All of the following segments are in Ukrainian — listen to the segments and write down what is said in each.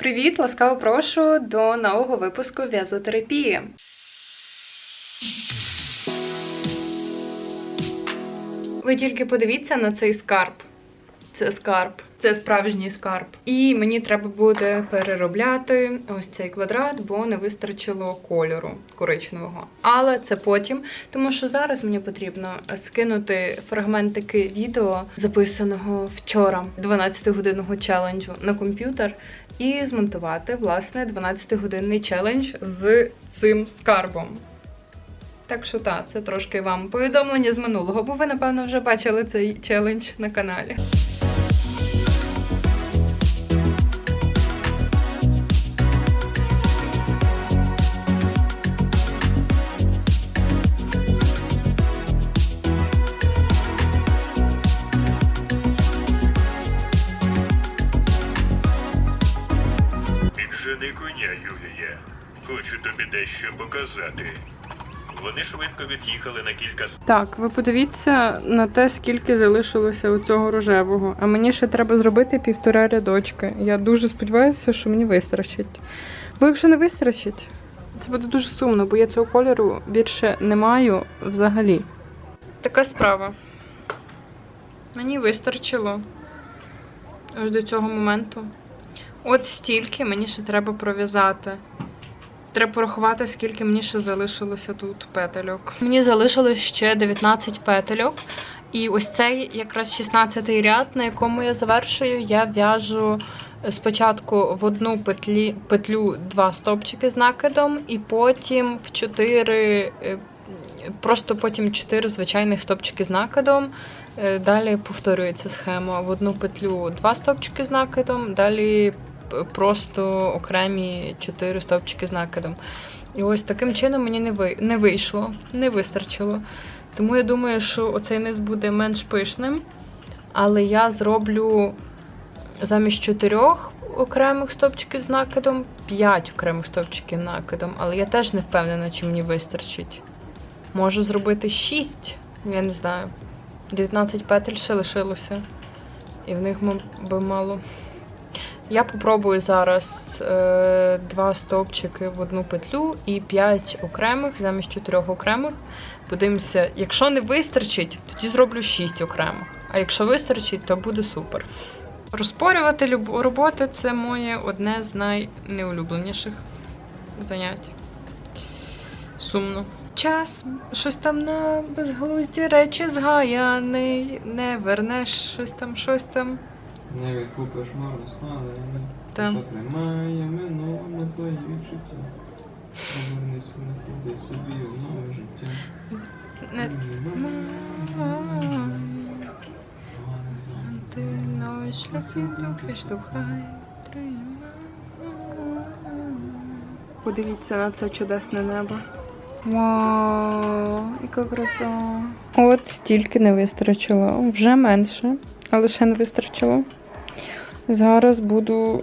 Привіт! Ласкаво прошу до нового випуску в'язотерапії. Ви тільки подивіться на цей скарб. Це скарб, це справжній скарб. І мені треба буде переробляти ось цей квадрат, бо не вистачило кольору коричневого. Але це потім, тому що зараз мені потрібно скинути фрагментики відео, записаного вчора 12-годинного челенджу на комп'ютер, і змонтувати власне 12-годинний челендж з цим скарбом. Так що так, це трошки вам повідомлення з минулого, бо ви, напевно, вже бачили цей челендж на каналі. Дещо показати. Вони швидко від'їхали на кілька Так, ви подивіться на те, скільки залишилося у цього рожевого. А мені ще треба зробити півтора рядочки. Я дуже сподіваюся, що мені вистачить. Бо якщо не вистачить, це буде дуже сумно, бо я цього кольору більше не маю взагалі. Така справа. Мені вистачило аж до цього моменту. От стільки мені ще треба пров'язати. Треба порахувати, скільки мені ще залишилося тут петельок. Мені залишилось ще 19 петельок. І ось цей якраз 16 ряд, на якому я завершую, я в'яжу спочатку в одну петлі, петлю два стовпчики з накидом, і потім в 4, просто потім 4 звичайних стовпчики з накидом. Е, Далі повторюється схема. В одну петлю два стовпчики з накидом, далі просто окремі 4 стовпчики з накидом. І ось таким чином мені не, ви... не вийшло, не вистачило. Тому я думаю, що оцей низ буде менш пишним. Але я зроблю замість 4 окремих стовпчиків з накидом 5 окремих стовпчиків накидом. Але я теж не впевнена, чи мені вистачить. Можу зробити 6, я не знаю. 19 петель ще лишилося. І в них би мало. Я попробую зараз е, два стовпчики в одну петлю і 5 окремих замість 4 окремих. Подивимося, якщо не вистачить, тоді зроблю 6 окремих. А якщо вистачить, то буде супер. Розпорювати роботи це моє одне з найнеулюбленіших занять. Сумно. Час щось там на безглузді речі згаяний, не вернеш щось там, щось там. Не відкупиш марно смалене, Там. що тримає минуле твої відчуття. Повернися, не ходи собі в нове життя. Не... Ти нові шляхи думки штовхай. Подивіться на це чудесне небо. Вау, яка краса. От стільки не вистачило. Вже менше, але ще не вистачило. Зараз буду,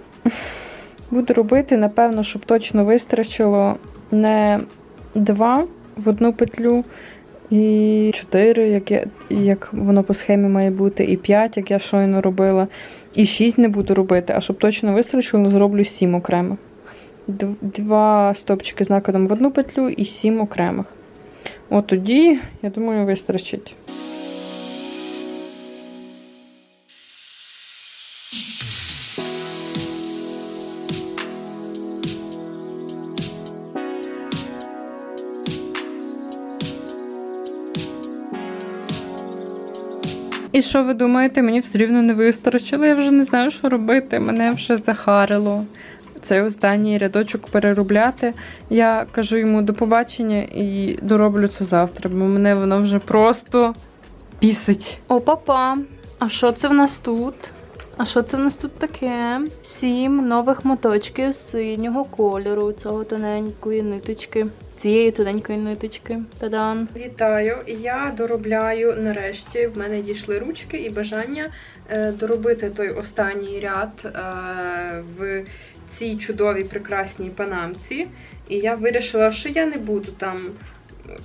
буду робити, напевно, щоб точно вистачило не два в одну петлю, і 4, як, я, як воно по схемі має бути, і 5, як я щойно робила. І 6 не буду робити, а щоб точно вистачило, зроблю 7 окремих. Два стопчики з накидом в одну петлю і 7 окремих. От тоді, я думаю, вистачить. І що ви думаєте, мені все рівно не вистачило? Я вже не знаю, що робити. Мене вже захарило. Цей останній рядочок переробляти. Я кажу йому до побачення і дороблю це завтра, бо мене воно вже просто бісить. О, папа, а що це в нас тут? А що це в нас тут таке? Сім нових моточків синього кольору цього тоненької ниточки. Цієї тоненької ниточки. Та-дан! Вітаю! Я доробляю нарешті. В мене дійшли ручки і бажання е, доробити той останній ряд е, в цій чудовій прекрасній панамці. І я вирішила, що я не буду там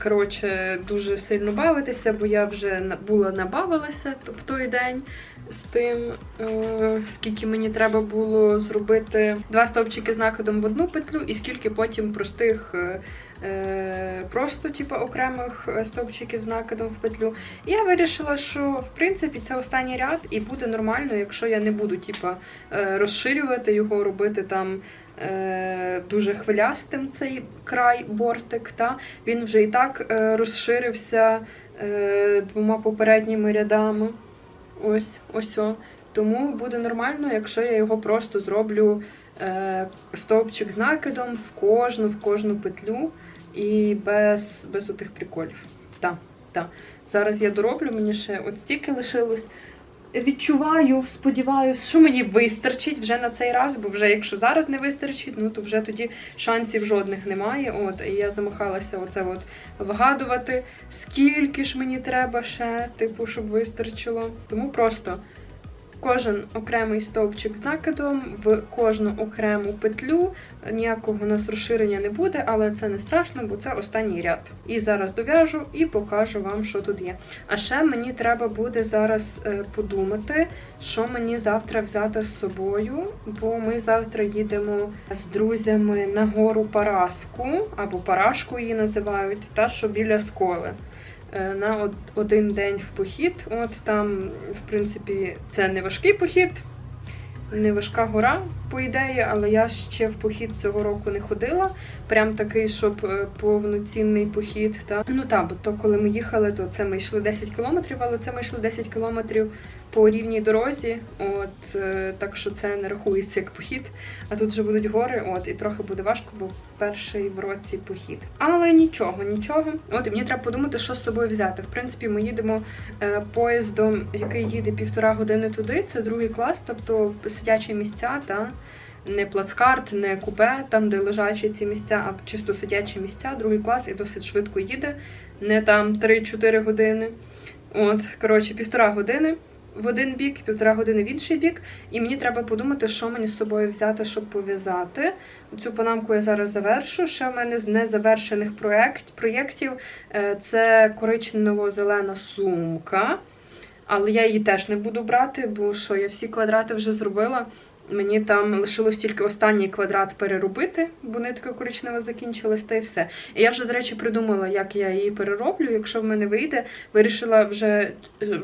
коротше, дуже сильно бавитися, бо я вже була набавилася в той день. З тим, е, скільки мені треба було зробити два стовпчики з накидом в одну петлю, і скільки потім простих. е, е, Просто типу, окремих стовпчиків з накидом в петлю. І я вирішила, що в принципі це останній ряд, і буде нормально, якщо я не буду типу, розширювати його, робити там дуже хвилястим цей край бортик. Та? Він вже і так розширився двома попередніми рядами. Ось, ось. Тому буде нормально, якщо я його просто зроблю е, стовпчик з накидом в кожну, в кожну петлю і без, без отих приколів. Так, так. Зараз я дороблю, мені ще от стільки лишилось. Відчуваю, сподіваюся, що мені вистачить вже на цей раз, бо вже якщо зараз не вистачить, ну то вже тоді шансів жодних немає. От, і я замахалася оце от вгадувати, скільки ж мені треба ще, типу, щоб вистачило. Тому просто кожен окремий стовпчик з накидом в кожну окрему петлю. Ніякого у нас розширення не буде, але це не страшно, бо це останній ряд. І зараз дов'яжу і покажу вам, що тут є. А ще мені треба буде зараз е, подумати, що мені завтра взяти з собою, бо ми завтра їдемо з друзями на гору Параску, або Парашку її називають, та що біля сколи. Е, На од- один день в похід. От там, в принципі, це не важкий похід, не важка гора, по ідеї, але я ще в похід цього року не ходила. Прям такий, щоб е, повноцінний похід. Та. Ну так, бо то коли ми їхали, то це ми йшли 10 кілометрів, але це ми йшли 10 кілометрів по рівній дорозі. От е, так що це не рахується як похід. А тут вже будуть гори, от і трохи буде важко, бо перший в році похід. Але нічого, нічого. От мені треба подумати, що з собою взяти. В принципі, ми їдемо е, поїздом, який їде півтора години туди. Це другий клас, тобто сидячі місця та. Не плацкарт, не купе, там, де лежачі ці місця, а чисто сидячі місця, другий клас і досить швидко їде. Не там 3-4 години. От, коротше, півтора години в один бік, півтора години в інший бік. І мені треба подумати, що мені з собою взяти, щоб пов'язати. Цю панамку я зараз завершу. Ще в мене з незавершених проєкт, проєктів е, це коричнево-зелена сумка. Але я її теж не буду брати, бо що я всі квадрати вже зробила. Мені там лишилось тільки останній квадрат переробити, бо нитка коричнева закінчилась, та й все. І я вже, до речі, придумала, як я її перероблю. Якщо в мене вийде, вирішила вже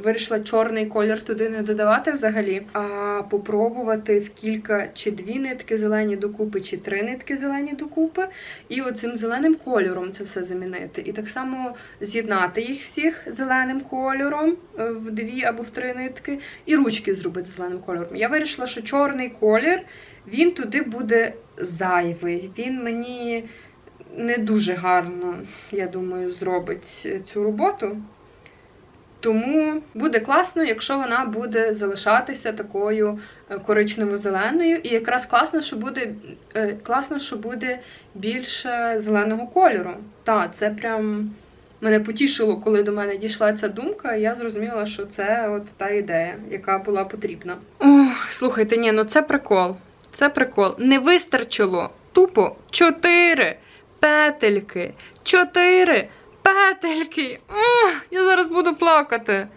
вирішила чорний колір туди не додавати взагалі, а попробувати в кілька чи дві нитки зелені докупи, чи три нитки зелені докупи, і оцим зеленим кольором це все замінити. І так само з'єднати їх всіх зеленим кольором е, в дві або в три нитки, і ручки зробити зеленим кольором. Я вирішила, що чорний колір він туди буде зайвий. Він мені не дуже гарно, я думаю, зробить цю роботу. Тому буде класно, якщо вона буде залишатися такою е, коричнево-зеленою. І якраз класно, що буде е, класно, що буде більше зеленого кольору. Так, це прям мене потішило, коли до мене дійшла ця думка, і я зрозуміла, що це от та ідея, яка була потрібна. Ох, слухайте, ні, ну це прикол. Це прикол. Не вистачило тупо чотири петельки. Чотири петельки. Ох, я зараз буду плакати.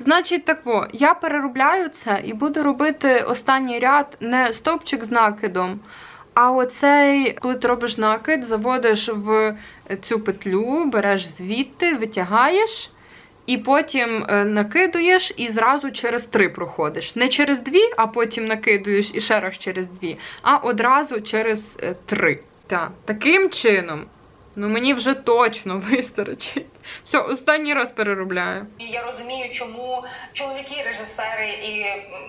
Значить, так во, я переробляю це і буду робити останній ряд не стовпчик з накидом, а оцей, коли ти робиш накид, заводиш в цю петлю, береш звідти, витягаєш. І потім е, накидуєш і зразу через три проходиш. Не через дві, а потім накидуєш і ще раз через дві, а одразу через е, три. Так, таким чином, ну мені вже точно вистачить. Все, останній раз переробляю. І я розумію, чому чоловіки, режисери і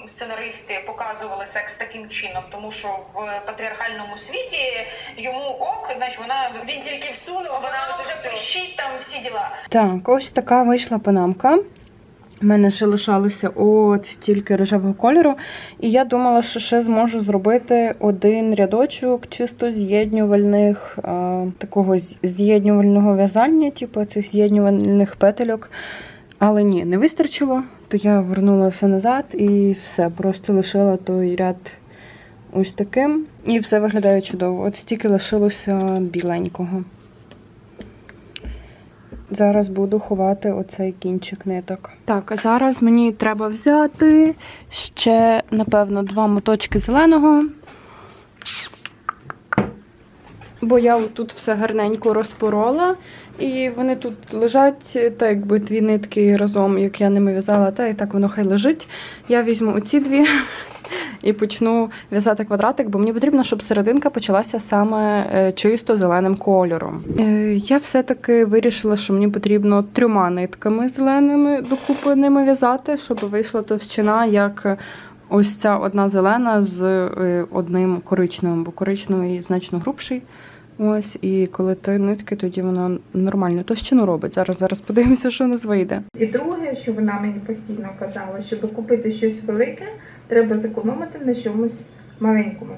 сценаристи показували секс таким чином, тому що в патріархальному світі йому ок, значить вона він тільки всунув, вона вже пищить там всі діла. Так, ось така вийшла панамка. У мене ще лишалося от стільки рожевого кольору. І я думала, що ще зможу зробити один рядочок чисто з'єднювальних, а, такого з'єднювального в'язання, типу цих з'єднювальних петельок. Але ні, не вистачило, то я вернула назад і все, просто лишила той ряд ось таким. І все виглядає чудово. От стільки лишилося біленького. Зараз буду ховати оцей кінчик ниток. Так, а зараз мені треба взяти ще, напевно, два моточки зеленого. Бо я тут все гарненько розпорола, і вони тут лежать, так якби дві нитки разом, як я ними в'язала, та і так воно хай лежить. Я візьму оці дві і почну в'язати квадратик, бо мені потрібно, щоб серединка почалася саме е, чисто зеленим кольором. Е, Я все-таки вирішила, що мені потрібно трьома нитками зеленими докупи ними в'язати, щоб вийшла товщина, як ось ця одна зелена з е, одним коричневим, бо коричневий значно грубший. Ось, і коли три нитки, тоді воно нормальну товщину робить. Зараз зараз подивимося, що у нас вийде. І друге, що вона мені постійно казала, щоб купити щось велике, треба зекономити на чомусь маленькому.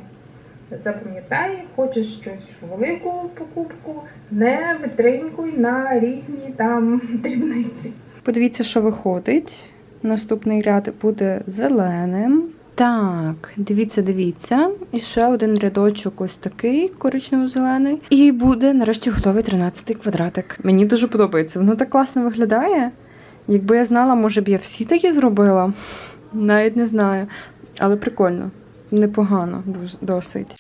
Запам'ятай, хочеш щось велику покупку, не витринкуй на різні там дрібниці. Подивіться, що виходить. Наступний ряд буде зеленим. Так, дивіться, дивіться. І ще один рядочок ось такий коричнево-зелений. І буде нарешті готовий 13-й квадратик. Мені дуже подобається. Воно так класно виглядає. Якби я знала, може б я всі такі зробила. Навіть не знаю. Але прикольно, непогано, досить.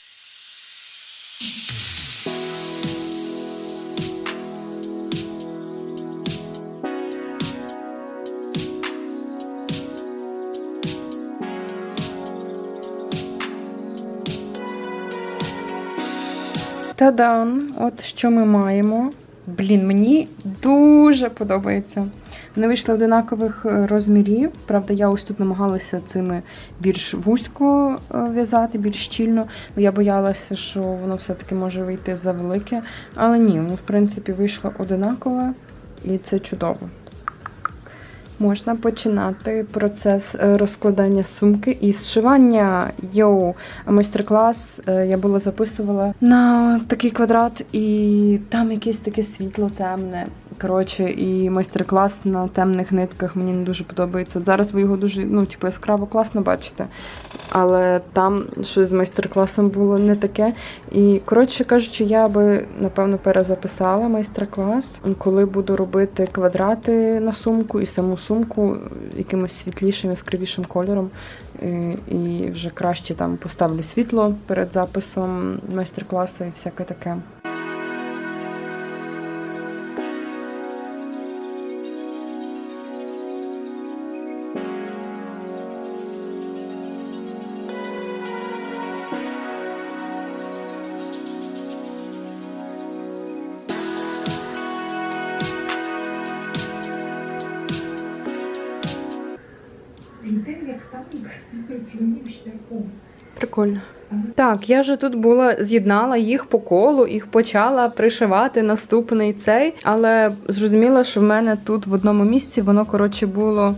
Та-дан! От що ми маємо. Блін, мені дуже подобається. Вони вийшли одинакових е, розмірів. Правда, я ось тут намагалася цими більш вузько е, в'язати, більш щільно, бо я боялася, що воно все-таки може вийти за велике. Але ні, воно, в принципі, вийшло одинакове, і це чудово. Можна починати процес е, розкладання сумки і зшивання. Йоу, майстер-клас е, я була записувала на такий квадрат, і там якесь таке світло темне. Коротше, і майстер-клас на темних нитках мені не дуже подобається. От зараз ви його дуже ну, типу, яскраво класно бачите. Але там щось з майстер-класом було не таке. І коротше кажучи, я би напевно перезаписала майстер-клас, коли буду робити квадрати на сумку і саму сумку якимось світлішим, яскравішим кольором. Е, І вже краще там поставлю світло перед записом майстер-класу і всяке таке. Так, я вже тут була, з'єднала їх по колу, їх почала пришивати наступний цей, але зрозуміла, що в мене тут в одному місці воно, коротше, було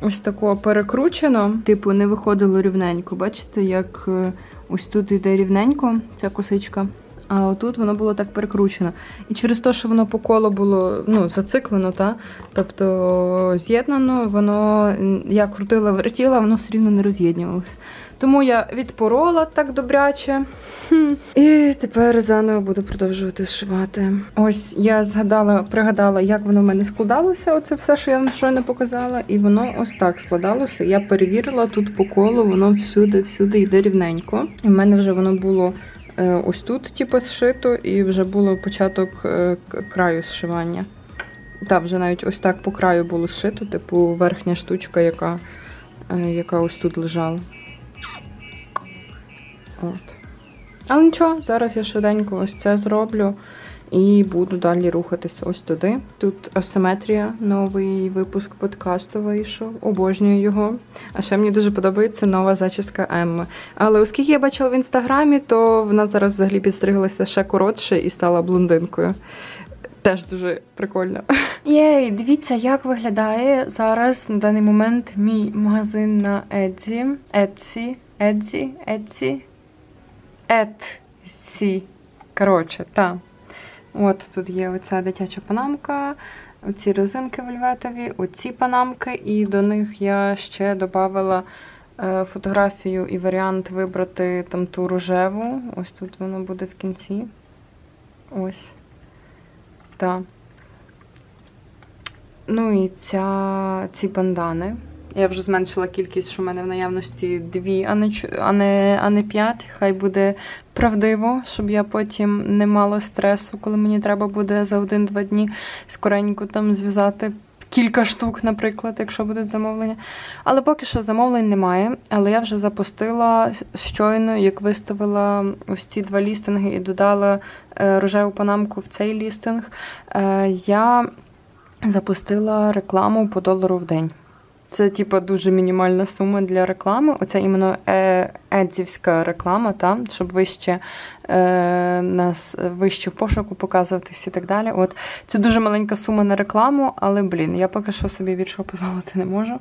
ось тако перекручено, типу, не виходило рівненько. Бачите, як е, ось тут йде рівненько ця косичка. А отут воно було так перекручено. І через те, що воно по колу було ну, зациклено, та? тобто з'єднано, воно я крутила, вертіла, воно все рівно не роз'єднювалося. Тому я відпорола так добряче. І тепер заново буду продовжувати зшивати. Ось я згадала, пригадала, як воно в мене складалося. Оце все, що я вам щойно показала. І воно ось так складалося. Я перевірила тут по колу, воно всюди, всюди йде рівненько. І в мене вже воно було е, ось тут, типу, зшито, і вже було початок е, краю зшивання. Так, вже навіть ось так по краю було зшито, типу верхня штучка, яка, е, яка ось тут лежала. От. Але нічого, зараз я швиденько ось це зроблю і буду далі рухатися ось туди. Тут асиметрія, новий випуск подкасту вийшов. Обожнюю його. А ще мені дуже подобається нова зачіска Емми. Але оскільки я бачила в інстаграмі, то вона зараз взагалі підстриглася ще коротше і стала блондинкою. Теж дуже прикольно. Єй, дивіться, як виглядає зараз на даний момент мій магазин на Etsy. Etsy, Etsy, Etsy. Etsy. Коротше, та. От тут є оця дитяча панамка, оці резинки вельветові, оці панамки, і до них я ще додавала е, фотографію і варіант вибрати там ту рожеву. Ось тут воно буде в кінці. Ось. Так. Ну і ця, ці бандани. Я вже зменшила кількість, що в мене в наявності дві, а не, а не, а не п'ять. Хай буде правдиво, щоб я потім не мала стресу, коли мені треба буде за один-два дні скоренько там зв'язати кілька штук, наприклад, якщо будуть замовлення. Але поки що замовлень немає. Але я вже запустила щойно, як виставила ось ці два лістинги і додала е, рожеву панамку в цей лістинг. Е, я запустила рекламу по долару в день. Це, типа, дуже мінімальна сума для реклами. Оце іменно е, едзівська реклама, та, щоб вище е, нас вище в пошуку показуватись і так далі. От це дуже маленька сума на рекламу, але блін, я поки що собі більшого дозволити не можу.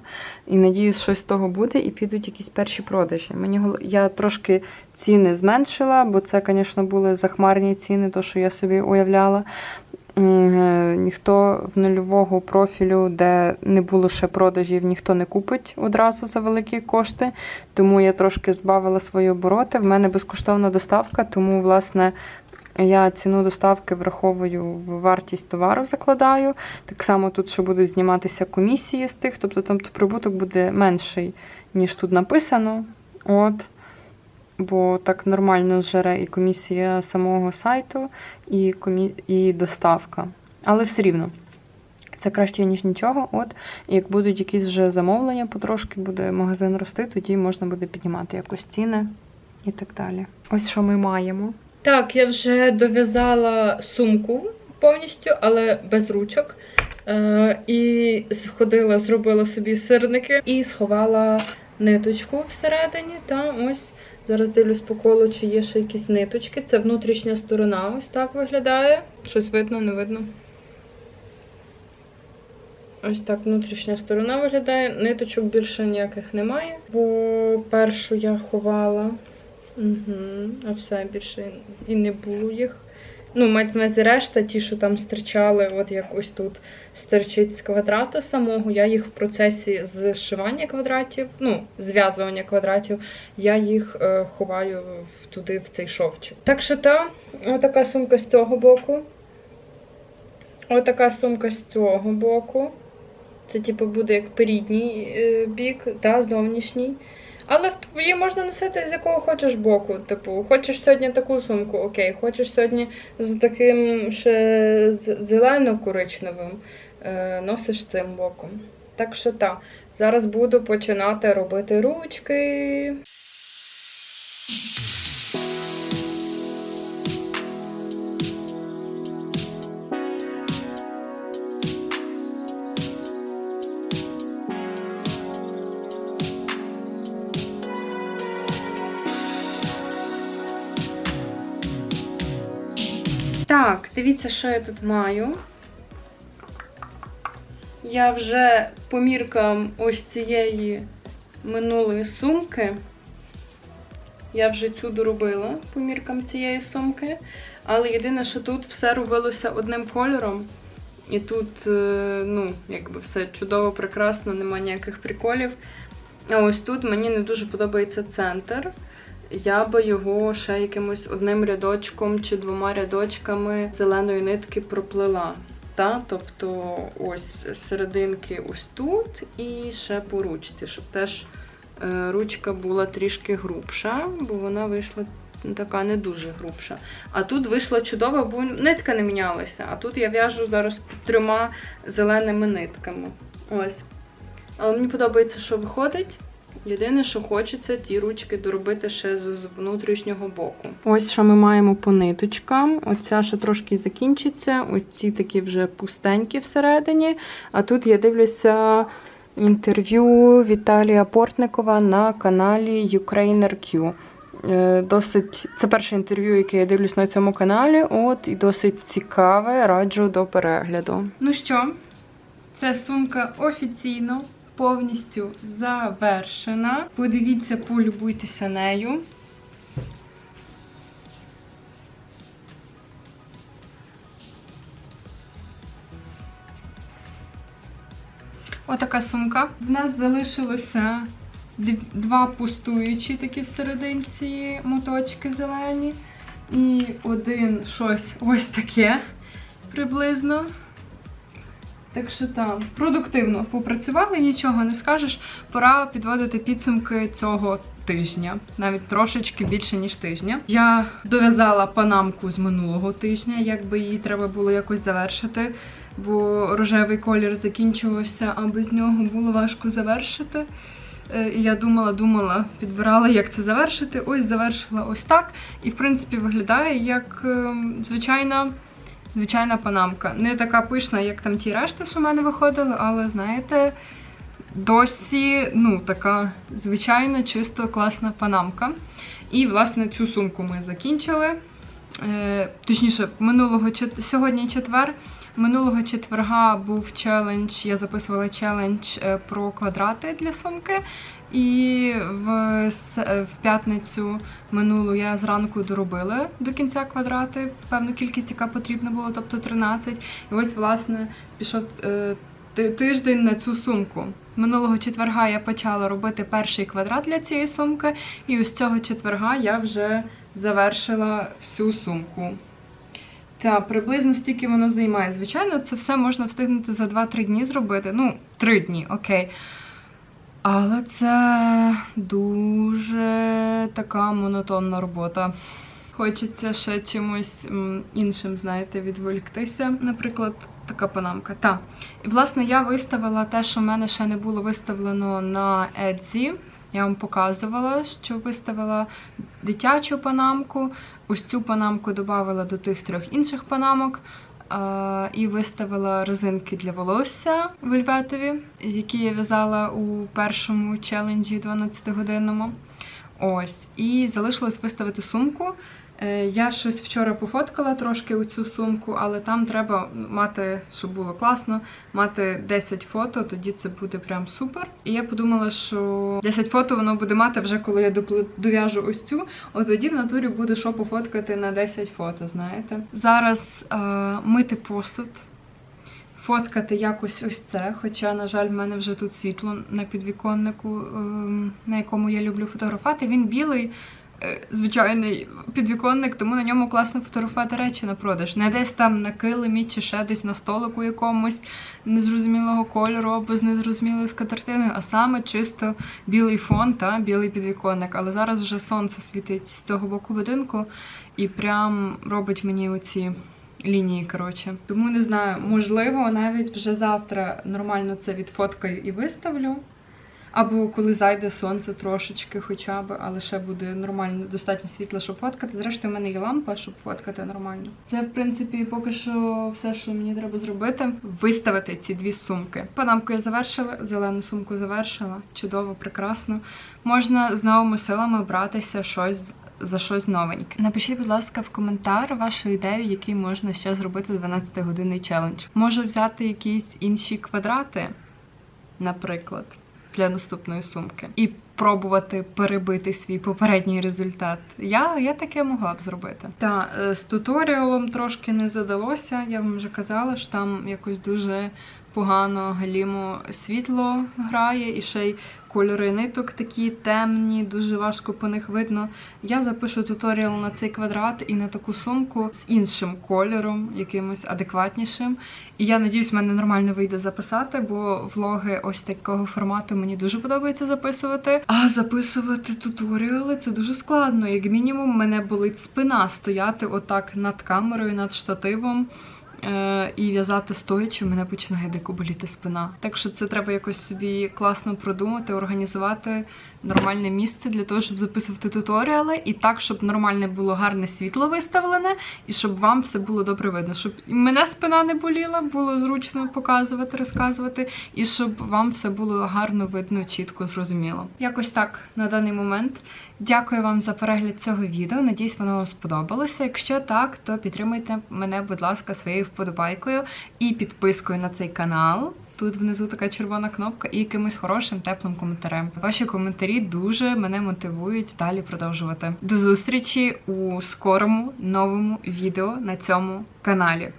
І надіюсь, щось з того буде, і підуть якісь перші продажі. Мені я трошки ціни зменшила, бо це, звісно, були захмарні ціни, то що я собі уявляла. Ніхто в нульового профілю, де не було ще продажів, ніхто не купить одразу за великі кошти. Тому я трошки збавила свої обороти. В мене безкоштовна доставка, тому, власне, я ціну доставки враховую в вартість товару, закладаю. Так само тут, що будуть зніматися комісії з тих, тобто там прибуток буде менший, ніж тут написано. От. Бо так нормально зжере і комісія самого сайту, і, комі... і доставка. Але все рівно. Це краще, ніж нічого. От, як будуть якісь вже замовлення, потрошки буде магазин рости, тоді можна буде піднімати якось ціни і так далі. Ось що ми маємо. Так, я вже дов'язала сумку повністю, але без ручок. Е, і сходила, зробила собі сирники і сховала ниточку всередині. Та ось зараз дивлюсь по колу, чи є ще якісь ниточки. Це внутрішня сторона, ось так виглядає. Щось видно, не видно. Ось так внутрішня сторона виглядає. Ниточок більше ніяких немає. Бо першу я ховала. Угу. А все більше і не було їх. Ну, на увазі решта, ті, що там стирчали, от як ось тут стирчить з квадрату самого. Я їх в процесі зшивання квадратів, ну, зв'язування квадратів, я їх е, ховаю туди, в цей шовчик. Так що та, отака сумка з цього боку. Отака сумка з цього боку. Це, типу, буде як передній е, бік, та, зовнішній. Але її можна носити з якого хочеш боку. Типу, хочеш сьогодні таку сумку, окей, хочеш сьогодні з таким ще зелено-коричневим, носиш цим боком. Так що так, зараз буду починати робити ручки. Так, дивіться, що я тут маю. Я вже по міркам ось цієї минулої сумки. Я вже цю доробила по міркам цієї сумки. Але єдине, що тут все робилося одним кольором. І тут, е, ну, якби все чудово, прекрасно, нема ніяких приколів. А ось тут мені не дуже подобається центр. Я би його ще якимось одним рядочком чи двома рядочками зеленої нитки проплела. Та? Тобто ось серединки ось тут і ще по ручці, щоб теж е, ручка була трішки грубша, бо вона вийшла така не дуже грубша. А тут вийшла чудова, бо нитка не мінялася. А тут я в'яжу зараз трьома зеленими нитками. Ось. Але мені подобається, що виходить. Єдине, що хочеться, ті ручки доробити ще з, внутрішнього боку. Ось що ми маємо по ниточкам. Оця ще трошки закінчиться. Оці такі вже пустенькі всередині. А тут я дивлюся інтерв'ю Віталія Портникова на каналі UkrainerQ. Е, Досить це перше інтерв'ю, яке я дивлюсь на цьому каналі. От і досить цікаве. Раджу до перегляду. Ну що, ця сумка офіційно повністю завершена. Подивіться, полюбуйтеся нею. Отака сумка. В нас залишилося два пустуючі такі всерединці моточки зелені. І один щось ось таке приблизно. Так що там продуктивно попрацювали, нічого не скажеш. Пора підводити підсумки цього тижня, навіть трошечки більше ніж тижня. Я дов'язала панамку з минулого тижня, якби її треба було якось завершити, бо рожевий колір закінчувався, а без нього було важко завершити. Е, і Я думала, думала, підбирала, як це завершити. Ось завершила ось так. І в принципі виглядає як ем, звичайна звичайна панамка. Не така пишна, як там ті решти, що в мене виходили, але знаєте, досі ну, така звичайна, чисто класна панамка. І, власне, цю сумку ми закінчили. Е, точніше, минулого сьогодні четвер. Минулого четверга був челендж, я записувала челендж е, про квадрати для сумки. І в, в п'ятницю минулу я зранку доробила до кінця квадрати, певну кількість, яка потрібна була, тобто 13. І ось, власне, пішов е, тиждень на цю сумку. Минулого четверга я почала робити перший квадрат для цієї сумки, і ось цього четверга я вже завершила всю сумку. Та приблизно стільки воно займає. Звичайно, це все можна встигнути за 2-3 дні зробити. Ну, 3 дні, окей. Але це дуже така монотонна робота. Хочеться ще чимось іншим, знаєте, відволіктися. Наприклад, така панамка. Та. І власне я виставила те, що в мене ще не було виставлено на Etsy. Я вам показувала, що виставила дитячу панамку. Ось цю панамку додавала до тих трьох інших панамок. І виставила резинки для волосся вельветові, які я в'язала у першому челенджі 12-годинному. Ось. І залишилось виставити сумку. Е, Я щось вчора пофоткала трошки у цю сумку, але там треба мати, щоб було класно, мати 10 фото, тоді це буде прям супер. І я подумала, що 10 фото воно буде мати вже коли я дов'яжу ось цю. От тоді в натурі буде що пофоткати на 10 фото, знаєте. Зараз е, мити посуд. Фоткати якось ось це, хоча, на жаль, в мене вже тут світло на підвіконнику, ем, на якому я люблю фотографувати. Він білий, звичайний підвіконник, тому на ньому класно фотографувати речі на продаж. Не десь там на килимі чи ще десь на столику якомусь незрозумілого кольору або з незрозумілою скатертиною, а саме чисто білий фон та білий підвіконник. Але зараз вже сонце світить з цього боку будинку і прям робить мені оці лінії, коротше. Тому не знаю, можливо, навіть вже завтра нормально це відфоткаю і виставлю. Або коли зайде сонце трошечки хоча б, але ще буде нормально, достатньо світла, щоб фоткати. Зрештою, в мене є лампа, щоб фоткати нормально. Це, в принципі, поки що все, що мені треба зробити. Виставити ці дві сумки. Панамку я завершила, зелену сумку завершила. Чудово, прекрасно. Можна з новими силами братися щось за щось новеньке. Напишіть, будь ласка, в коментар вашу ідею, який можна ще зробити 12-годинний челендж. Можу взяти якісь інші квадрати, наприклад, для наступної сумки, і пробувати перебити свій попередній результат. Я, я таке могла б зробити. Та е, з туторіалом трошки не задалося. Я вам вже казала, що там якось дуже погано галімо світло грає, і ще й кольори ниток такі темні, дуже важко по них видно. Я запишу туторіал на цей квадрат і на таку сумку з іншим кольором, якимось адекватнішим. І я надіюсь, в мене нормально вийде записати, бо влоги ось такого формату мені дуже подобається записувати. А записувати туторіали це дуже складно. Як мінімум, мене болить спина стояти отак над камерою, над штативом. Е, І в'язати стоячи, мене починає дико боліти спина. Так що це треба якось собі класно продумати, організувати нормальне місце для того, щоб записувати туторіали, і так, щоб нормальне було гарне світло виставлене, і щоб вам все було добре видно, щоб і мене спина не боліла, було зручно показувати, розказувати, і щоб вам все було гарно видно, чітко, зрозуміло. Якось так на даний момент. Дякую вам за перегляд цього відео. Надіюсь, воно вам сподобалося. Якщо так, то підтримуйте мене, будь ласка, своєю вподобайкою і підпискою на цей канал. Тут внизу така червона кнопка і якимось хорошим теплим коментарем. Ваші коментарі дуже мене мотивують далі продовжувати. До зустрічі у скорому новому відео на цьому каналі.